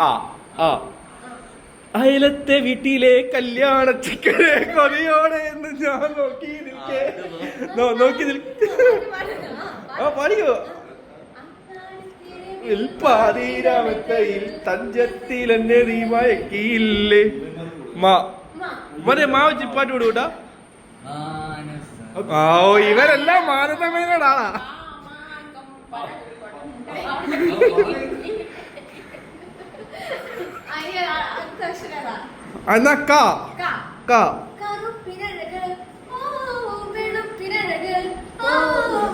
ആ ആ. അയലത്തെ വീട്ടിലെ കല്യാണ ചിക്കനെ കൊതിയോടെ എന്ന് ഞാൻ നോക്കി നിൽക്കേ നോക്കി നിൽക്ക ആ പാടിക്കോ. തഞ്ചത്തിൽ എന്നെ നീ മയക്കിയില്ലേ മാ. മറ്റേ മാ വെച്ച് പാട്ട് വിടൂട്ടാ ആ ഓ ഇവരെല്ലാം മാനസമേനടാ. എന്നാ കാ കാ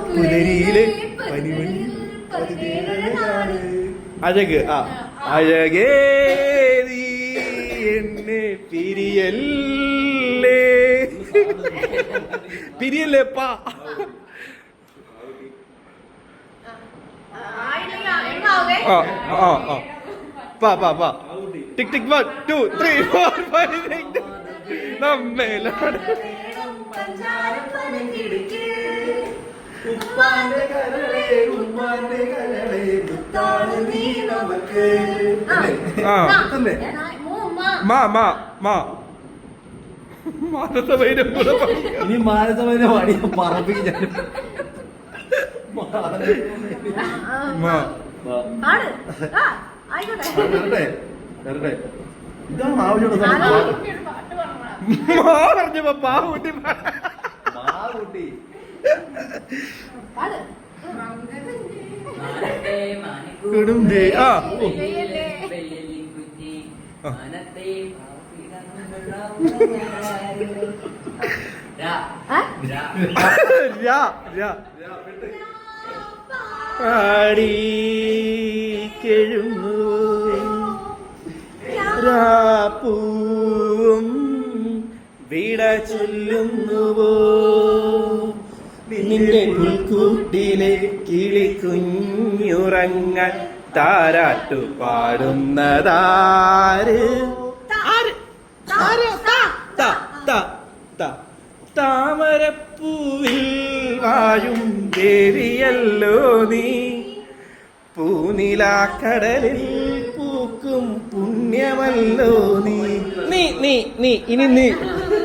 പുലരിയിലെ അഴക് ആ അഴകേ നീ എന്നെ പിരിയല്ലേ പിരിയല്ലേ പാ ആ ആ ആ പാ പാ പാ tick tick one two three four five six നമ്മേലാണ് ഉപ്പാന്റെ കരളെ ഉമ്മാന്റെ കരളെ മുത്താണ് നീ നമുക്ക് മാ മാ മാ. മാനസവൈരം കൂടെ ഇനി മാനസമേനെ പാടി. പറപ്പിക്കാൻ മാ വരട്ടെ വരട്ടെ ഇതാണ് ആവശ്യമുള്ള സ്ഥലം. മാ പറഞ്ഞപ്പോ പാ കൂട്ടി. പാ- മാകുട്ടി കൊടുന്തേ. ആ ആടി കെഴുന്നു രാപ്പൂവും വിട ചൊല്ലുന്നുവോ? നിന്റെ പുൽക്കൂട്ടിലെ കിളിക്കുഞ്ഞുറങ്ങൾ താരാട്ടു പാടുന്നതാര്. താമരപ്പൂവിൽ വായും ദേവിയല്ലോ നീ. പൂനിലാക്കടലിൽ പൂക്കും പുണ്യമല്ലോ നീ. നീ നീ നീ ഇനി നീ.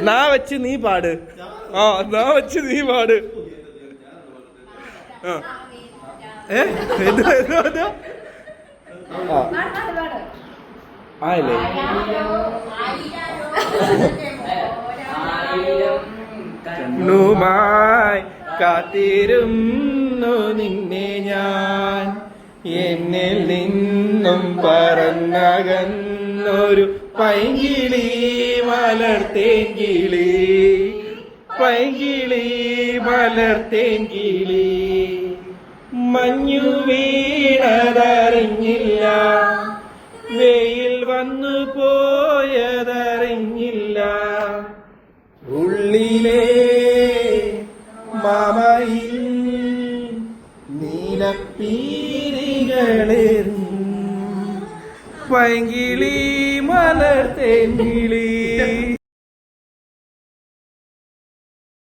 നാ വെച്ച് നീ പാട്. ആ നാ വെച്ച് നീ പാട്. ആയില്ലേ? ുമായി കാത്തിരുന്നു നിന്നെ ഞാൻ. എന്നിൽ നിന്നും പറന്നകന്നൊരു പൈകിളി മലർത്തേങ്കിളി. പൈകിളി മലർത്തേങ്കിളി. മഞ്ഞു വീണതറിഞ്ഞില്ല. വെയിൽ വന്നു പോയതറിഞ്ഞില്ല. ഉള്ളിലേ മാമയിൽ നീലപ്പീരികളേറും പൈങ്കിളി മലർ തേങ്കിളി